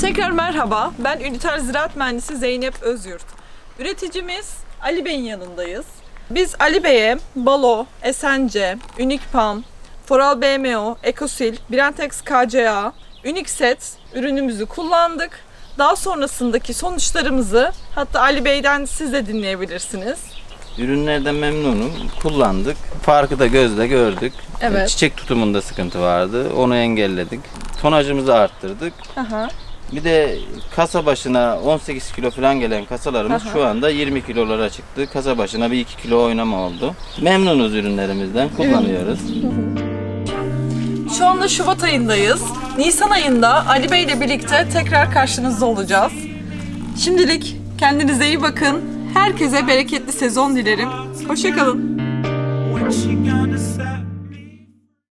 Tekrar merhaba. Ben Üniter Ziraat Mühendisi Zeynep Özyurt. Üreticimiz Ali Bey'in yanındayız. Biz Ali Bey'e Balo, Esence, Unikpam, Foral BMO, Ekosil, Brentex KCA, Unikset ürünümüzü kullandık. Daha sonrasındaki sonuçlarımızı hatta Ali Bey'den siz de dinleyebilirsiniz. Ürünlerden memnunum. Kullandık. Farkı da gözle gördük. Evet. Çiçek tutumunda sıkıntı vardı. Onu engelledik. Tonajımızı arttırdık. Aha. Bir de kasa başına 18 kilo falan gelen kasalarımız Aha. şu anda 20 kilolara çıktı. Kasa başına bir 2 kilo oynama oldu. Memnunuz ürünlerimizden. Kullanıyoruz. Şu anda Şubat ayındayız. Nisan ayında Ali Bey ile birlikte tekrar karşınızda olacağız. Şimdilik kendinize iyi bakın. Herkese bereketli sezon dilerim. Hoşçakalın.